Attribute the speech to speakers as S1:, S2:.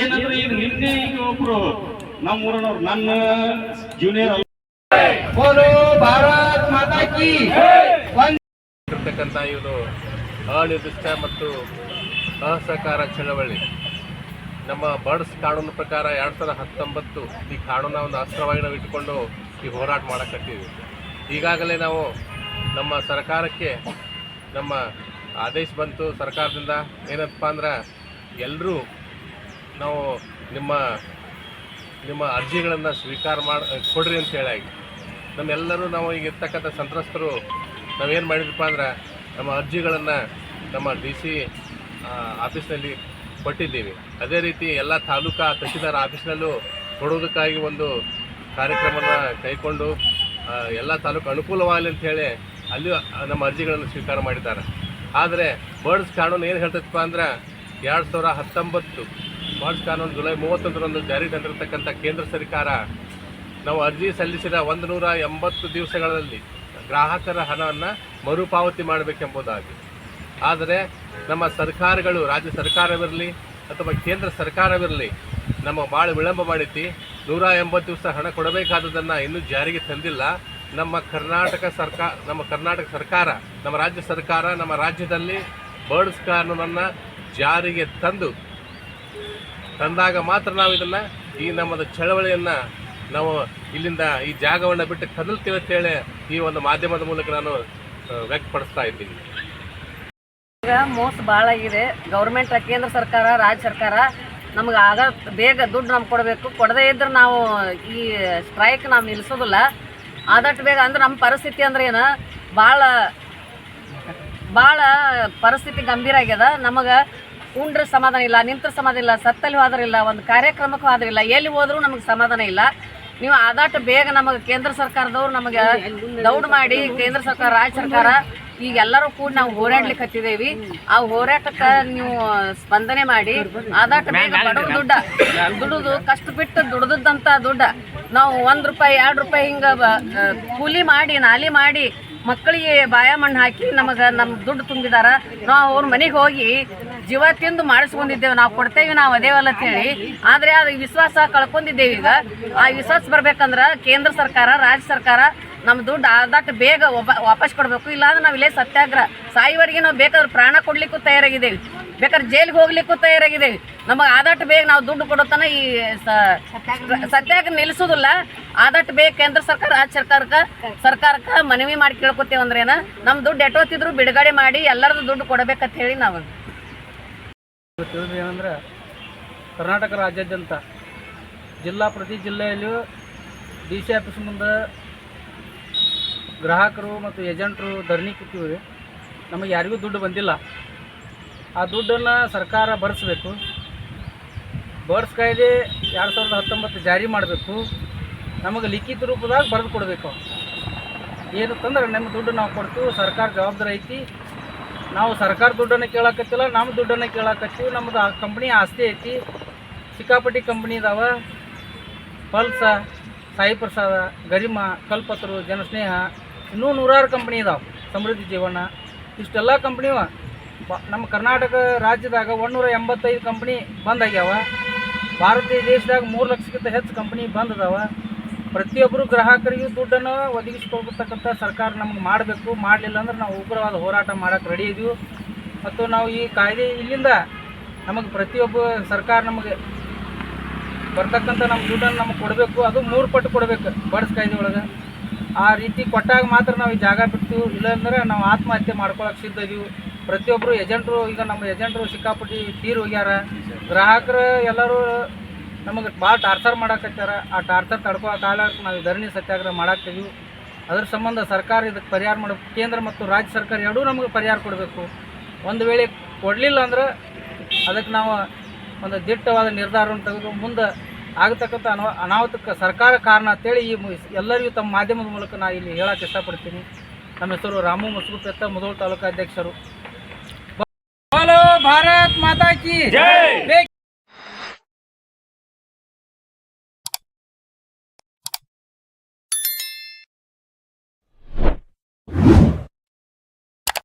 S1: ಏನಂದ್ರೆ ಈಗ ನಿನ್ನೆ ಈಗ ಒಬ್ರು ನಮ್ಮ ಊರನವ್ರು ನನ್ನ ಜೂನಿಯರ್
S2: ಬೋಲೋ ಭಾರತ್ ಮಾತಾ ಕಿ.
S3: ಇರ್ತಕ್ಕಂಥ ಇದು ಅನಿರ್ದಿಷ್ಟ ಮತ್ತು ಅಸಹಕಾರ ಚಳವಳಿ. ನಮ್ಮ ಬರ್ಡ್ಸ್ ಕಾನೂನು ಪ್ರಕಾರ ಎರಡು ಸಾವಿರದ ಹತ್ತೊಂಬತ್ತು ಈ ಕಾನೂನ ಒಂದು ಅಸ್ತ್ರವಾಗಿ ನಾವು ಇಟ್ಕೊಂಡು ಈ ಹೋರಾಟ ಮಾಡಕತ್ತೀವಿ. ಈಗಾಗಲೇ ನಾವು ನಮ್ಮ ಸರ್ಕಾರಕ್ಕೆ ನಮ್ಮ ಆದೇಶ ಬಂತು ಸರ್ಕಾರದಿಂದ ಏನಪ್ಪ ಅಂದ್ರೆ ಎಲ್ಲರೂ ನಾವು ನಿಮ್ಮ ನಿಮ್ಮ ಅರ್ಜಿಗಳನ್ನು ಸ್ವೀಕಾರ ಮಾಡಿ, ಕೊಡ್ರಿ ಅಂತ ಹೇಳಾಗಿ ನಮ್ಮೆಲ್ಲರೂ ನಾವು ಈಗ ಇರ್ತಕ್ಕಂಥ ಸಂತ್ರಸ್ತರು, ನಾವೇನು ಮಾಡಿದ್ರಪ್ಪ ಅಂದ್ರೆ ನಮ್ಮ ಅರ್ಜಿಗಳನ್ನು ನಮ್ಮ ಡಿ ಸಿ ಆಫೀಸ್ನಲ್ಲಿ ಕೊಟ್ಟಿದ್ದೀವಿ. ಅದೇ ರೀತಿ ಎಲ್ಲ ತಾಲೂಕಾ ತಹಶೀಲ್ದಾರ್ ಆಫೀಸ್ನಲ್ಲೂ ಕೊಡೋದಕ್ಕಾಗಿ ಒಂದು ಕಾರ್ಯಕ್ರಮನ ಕೈಕೊಂಡು ಎಲ್ಲ ತಾಲೂಕು ಅನುಕೂಲವಾಗಲಿ ಅಂತ ಹೇಳಿ ಅಲ್ಲಿ ನಮ್ಮ ಅರ್ಜಿಗಳನ್ನು ಸ್ವೀಕಾರ ಮಾಡಿದ್ದಾರೆ. ಆದರೆ ಬರ್ಡ್ಸ್ ಕಾನೂನು ಏನು ಹೇಳ್ತೈತಪ್ಪ ಅಂದ್ರೆ ಎರಡು ಸಾವಿರ ಹತ್ತೊಂಬತ್ತು ಬರ್ಡ್ಸ್ ಕಾನೂನು ಜುಲೈ ಮೂವತ್ತೊಂದರಂದು ಜಾರಿ ತಂದಿರತಕ್ಕಂಥ ಕೇಂದ್ರ ಸರ್ಕಾರ ನಾವು ಅರ್ಜಿ ಸಲ್ಲಿಸಿದ ಒಂದು ನೂರ ಎಂಬತ್ತು ದಿವಸಗಳಲ್ಲಿ ಗ್ರಾಹಕರ ಹಣವನ್ನು ಮರುಪಾವತಿ ಮಾಡಬೇಕೆಂಬುದಾಗಿ. ಆದರೆ ನಮ್ಮ ಸರ್ಕಾರಗಳು, ರಾಜ್ಯ ಸರ್ಕಾರವಿರಲಿ ಅಥವಾ ಕೇಂದ್ರ ಸರ್ಕಾರವಿರಲಿ ನಮ್ಮ ಭಾಳ ವಿಳಂಬ ಮಾಡಿತಿ ನೂರ ಎಂಬತ್ತು ದಿವಸ ಹಣ ಕೊಡಬೇಕಾದದನ್ನು ಇನ್ನೂ ಜಾರಿಗೆ ತಂದಿಲ್ಲ. ನಮ್ಮ ಕರ್ನಾಟಕ ಸರ್ಕಾರ ನಮ್ಮ ಕರ್ನಾಟಕ ಸರ್ಕಾರ, ನಮ್ಮ ರಾಜ್ಯ ಸರ್ಕಾರ, ನಮ್ಮ ರಾಜ್ಯದಲ್ಲಿ ಬರ್ಡ್ಸ್ ಕಾನೂನನ್ನು ಜಾರಿಗೆ ತಂದು, ತಂದಾಗ ಮಾತ್ರ ನಾವು ಇದನ್ನು ಈ ನಮ್ಮದು ಚಳವಳಿಯನ್ನು ನಾವು ಇಲ್ಲಿಂದ ಈ ಜಾಗವನ್ನು ಬಿಟ್ಟು ಕದಲ್ತೀವಿ ಅಂತೇಳಿ ಈ ಒಂದು ಮಾಧ್ಯಮದ ಮೂಲಕ ನಾನು ವ್ಯಕ್ತಪಡಿಸ್ತಾ ಇದ್ದೀನಿ.
S4: ಈಗ ಮೋಸ ಭಾಳ ಆಗಿದೆ. ಗೌರ್ಮೆಂಟ್ ಕೇಂದ್ರ ಸರ್ಕಾರ, ರಾಜ್ಯ ಸರ್ಕಾರ ನಮ್ಗೆ ಆಗ ಬೇಗ ದುಡ್ಡು ನಮ್ಗೆ ಕೊಡಬೇಕು. ಕೊಡದೇ ಇದ್ರೆ ನಾವು ಈ ಸ್ಟ್ರೈಕ್ ನಾವು ನಿಲ್ಲಿಸೋದಿಲ್ಲ. ಆದಷ್ಟು ಬೇಗ ಅಂದ್ರೆ ನಮ್ಮ ಪರಿಸ್ಥಿತಿ ಅಂದ್ರೆ ಏನು? ಭಾಳ ಭಾಳ ಪರಿಸ್ಥಿತಿ ಗಂಭೀರ ಆಗ್ಯದ. ನಮಗೆ ಉಂಡ್ರ ಸಮಾಧಾನ ಇಲ್ಲ ನಿಂತ್ರ ಸಮಾಧಾನ ಇಲ್ಲ ಸತ್ತಲ್ಲಿ ಹೋದ್ರಿಲ್ಲ ಒಂದು ಕಾರ್ಯಕ್ರಮಕ್ಕೆ ಹೋದ್ರಿಲ್ಲ ಎಲ್ಲಿ ಹೋದ್ರೂ ನಮಗೆ ಸಮಾಧಾನ ಇಲ್ಲ. ನೀವು ಆದಷ್ಟು ಬೇಗ ನಮಗೆ ಕೇಂದ್ರ ಸರ್ಕಾರದವ್ರು ನಮಗೆ ದೌಡ್ ಮಾಡಿ ಕೇಂದ್ರ ಸರ್ಕಾರ ರಾಜ್ಯ ಸರ್ಕಾರ ಈಗ ಎಲ್ಲರೂ ಕೂಡ ನಾವು ಹೋರಾಡ್ಲಿಕ್ಕೆ ಹತ್ತಿದೇವಿ. ಆ ಹೋರಾಟಕ್ಕೆ ನೀವು ಸ್ಪಂದನೆ ಮಾಡಿ ಆದಷ್ಟು ಬೇಗ ದುಡ್ಡ ದುಡುದು ಕಷ್ಟ ಬಿಟ್ಟು ದುಡ್ದದಂತ ದುಡ್ಡ ನಾವು ಒಂದು ರೂಪಾಯಿ ಎರಡು ರೂಪಾಯಿ ಹಿಂಗೆ ಕೂಲಿ ಮಾಡಿ ನಾಲಿ ಮಾಡಿ ಮಕ್ಕಳಿಗೆ ಬಾಯ ಮಣ್ಣು ಹಾಕಿ ನಮಗೆ ನಮ್ಮ ದುಡ್ಡು ತುಂಬಿದಾರ. ನಾವು ಅವ್ರ ಮನೆಗೆ ಹೋಗಿ ಜೀವ ತಿಂದು ಮಾಡಿಸ್ಕೊಂಡಿದ್ದೇವೆ. ನಾವು ಕೊಡ್ತೇವೆ ನಾವು ಅದೇವಲ್ಲ ಅಂತೇಳಿ ಆದರೆ ಅದು ವಿಶ್ವಾಸ ಕಳ್ಕೊಂಡಿದ್ದೇವೆ ಈಗ. ಆ ವಿಶ್ವಾಸ ಬರ್ಬೇಕಂದ್ರೆ ಕೇಂದ್ರ ಸರ್ಕಾರ ರಾಜ್ಯ ಸರ್ಕಾರ ನಮ್ಮ ದುಡ್ಡು ಆದಷ್ಟು ಬೇಗ ಒಬ್ಬ ವಾಪಸ್ ಕೊಡಬೇಕು. ಇಲ್ಲಾಂದ್ರೆ ನಾವು ಇಲ್ಲೇ ಸತ್ಯಾಗ್ರಹ. ಸಾಯುವರೆಗೆ ನಾವು ಬೇಕಾದ್ರೆ ಪ್ರಾಣ ಕೊಡ್ಲಿಕ್ಕೂ ತಯಾರಾಗಿದ್ದೇವೆ. ಬೇಕಾದ್ರೆ ಜೈಲಿಗೆ ಹೋಗ್ಲಿಕ್ಕೂ ತಯಾರಾಗಿದ್ದೇವೆ. ನಮಗೆ ಆದಷ್ಟು ಬೇಗ ನಾವು ದುಡ್ಡು ಕೊಡೋತನ ಈ ಸತ್ಯಾಗ್ರಹ. ನಿಲ್ಲಿಸೋದಿಲ್ಲ ಆದಷ್ಟು ಬೇಗ ಕೇಂದ್ರ ಸರ್ಕಾರ ರಾಜ್ಯ ಸರ್ಕಾರಕ್ಕೆ ಸರ್ಕಾರಕ್ಕೆ ಮನವಿ ಮಾಡಿ ಕೇಳ್ಕೊತೇವೆ ಅಂದ್ರೇನ ನಮ್ಮ ದುಡ್ಡು ಎಟ್ಟೋತಿದ್ರು ಬಿಡುಗಡೆ ಮಾಡಿ ಎಲ್ಲರದ್ದು ದುಡ್ಡು ಕೊಡಬೇಕಂತ ಹೇಳಿ ನಾವು.
S2: ಏನಂದ್ರೆ ಕರ್ನಾಟಕ ರಾಜ್ಯಾದ್ಯಂತ ಜಿಲ್ಲಾ ಪ್ರತಿ ಜಿಲ್ಲೆಯಲ್ಲಿಯೂ ಡಿ ಸಿ ಆಫೀಸ್ ಮುಂದೆ ಗ್ರಾಹಕರು ಮತ್ತು ಏಜೆಂಟರು ಧರಣಿ ಕೂತೀವಿ. ನಮಗೆ ಯಾರಿಗೂ ದುಡ್ಡು ಬಂದಿಲ್ಲ. ಆ ದುಡ್ಡನ್ನು ಸರ್ಕಾರ ಭರಿಸ್ಬೇಕು ಬರ್ಸ್ ಕಾಯ್ದೆ ಎರಡು ಸಾವಿರದ ಹತ್ತೊಂಬತ್ತು ಜಾರಿ ಮಾಡಬೇಕು. ನಮಗೆ ಲಿಖಿತ ರೂಪದಾಗ ಬರೆದು ಕೊಡಬೇಕು. ಏನು ತಂದ್ರೆ ನಮ್ಮ ದುಡ್ಡು ನಾವು ಕೊಡ್ತೀವಿ. ಸರ್ಕಾರ ಜವಾಬ್ದಾರಿ ಐತಿ. ನಾವು ಸರ್ಕಾರ ದುಡ್ಡನ್ನು ಕೇಳಕತ್ತಿಲ್ಲ. ನಮ್ಮ ದುಡ್ಡನ್ನು ಕೇಳಕತ್ತೀವಿ. ನಮ್ಮದು ಆ ಕಂಪ್ನಿ ಆಸ್ತಿ ಐತಿ. ಸಿಕ್ಕಾಪಟ್ಟಿ ಕಂಪ್ನಿ ಇದಾವ ಪಲ್ಸ, ಸಾಯಿ ಪ್ರಸಾದ, ಗರಿಮ, ಕಲ್ಪತರು, ಜನಸ್ನೇಹ ಇನ್ನೂ ನೂರಾರು ಕಂಪ್ನಿ ಇದಾವೆ. ಸಮೃದ್ಧಿ ಜೀವನ. ಇಷ್ಟೆಲ್ಲ ಕಂಪ್ನಿವ ನಮ್ಮ ಕರ್ನಾಟಕ ರಾಜ್ಯದಾಗ ಒಂದೂರ ಎಂಬತ್ತೈದು ಕಂಪ್ನಿ ಬಂದ್ ಆಗ್ಯಾವ. ಭಾರತೀಯ ದೇಶದಾಗ ಮೂರು ಲಕ್ಷಕ್ಕಿಂತ ಹೆಚ್ಚು ಕಂಪ್ನಿ ಬಂದ್ ಅದಾವ. ಪ್ರತಿಯೊಬ್ಬರು ಗ್ರಾಹಕರಿಗೂ ದುಡ್ಡನ್ನು ಒದಗಿಸ್ಕೊಳ್ತಕ್ಕಂಥ ಸರ್ಕಾರ ನಮ್ಗೆ ಮಾಡಬೇಕು. ಮಾಡಲಿಲ್ಲ ಅಂದ್ರೆ ನಾವು ಉಗ್ರವಾದ ಹೋರಾಟ ಮಾಡೋಕ್ಕೆ ರೆಡಿ ಇದೀವಿ. ಮತ್ತು ನಾವು ಈ ಕಾಯ್ದೆ ಇಲ್ಲಿಂದ ನಮಗೆ ಪ್ರತಿಯೊಬ್ಬ ಸರ್ಕಾರ ನಮಗೆ ಬರ್ತಕ್ಕಂಥ ನಮ್ಮ ದುಡ್ಡನ್ನು ನಮಗೆ ಕೊಡಬೇಕು. ಅದು ಮೂರು ಪಟ್ಟು ಕೊಡಬೇಕು. ಬಡ್ಸ್ ಕಾಯ್ದೆ ಒಳಗೆ. ಆ ರೀತಿ ಕೊಟ್ಟಾಗ ಮಾತ್ರ ನಾವು ಈ ಜಾಗ ಬಿಟ್ಟು ಇಲ್ಲಾಂದ್ರೆ ನಾವು ಆತ್ಮಹತ್ಯೆ ಮಾಡ್ಕೊಳಕ್ಕೆ ಸಿದ್ಧ ಇದೀವಿ. ಪ್ರತಿಯೊಬ್ಬರು ಏಜೆಂಟ್ರು, ಈಗ ನಮ್ಮ ಏಜೆಂಟ್ರು ಸಿಕ್ಕಾಪಟ್ಟಿ ತೀರ್ ಹೋಗ್ಯಾರ. ಗ್ರಾಹಕರು ಎಲ್ಲರೂ ನಮಗೆ ಭಾಳ ಟಾರ್ಚರ್ ಮಾಡಕತ್ತಾರ ಆ ಟಾರ್ಚರ್ ತಡ್ಕೋ ಕಾಲ ನಾವು ಧರಣಿ ಸತ್ಯಾಗ್ರಹ ಮಾಡಾಕ್ತೀವಿ ಅದ್ರ ಸಂಬಂಧ ಸರ್ಕಾರ ಇದಕ್ಕೆ ಪರಿಹಾರ ಮಾಡಬೇಕು ಕೇಂದ್ರ ಮತ್ತು ರಾಜ್ಯ ಸರ್ಕಾರ ಎರಡೂ ನಮಗೆ ಪರಿಹಾರ ಕೊಡಬೇಕು. ಒಂದು ವೇಳೆ ಕೊಡಲಿಲ್ಲ ಅಂದ್ರೆ ಅದಕ್ಕೆ ನಾವು ಒಂದು ದಿಟ್ಟವಾದ ನಿರ್ಧಾರವನ್ನು ತೆಗೆದು ಮುಂದೆ ಆಗತಕ್ಕಂಥ ಅನ ಅನಾಹುತಕ್ಕೆ ಸರ್ಕಾರ ಕಾರಣ ಅಂತೇಳಿ ಈ ಎಲ್ಲರಿಗೂ ತಮ್ಮ ಮಾಧ್ಯಮದ ಮೂಲಕ ನಾ ಇಲ್ಲಿ ಹೇಳಕ್ಕೆ ಇಷ್ಟಪಡ್ತೀನಿ. ನಮ್ಮ ಹೆಸರು ರಾಮು ಮಸಗುಪೆತ್ತ ಮುದೋಳ್ ತಾಲೂಕು ಅಧ್ಯಕ್ಷರು ಭಾರತ್ ಮಾತಾ ಕಿ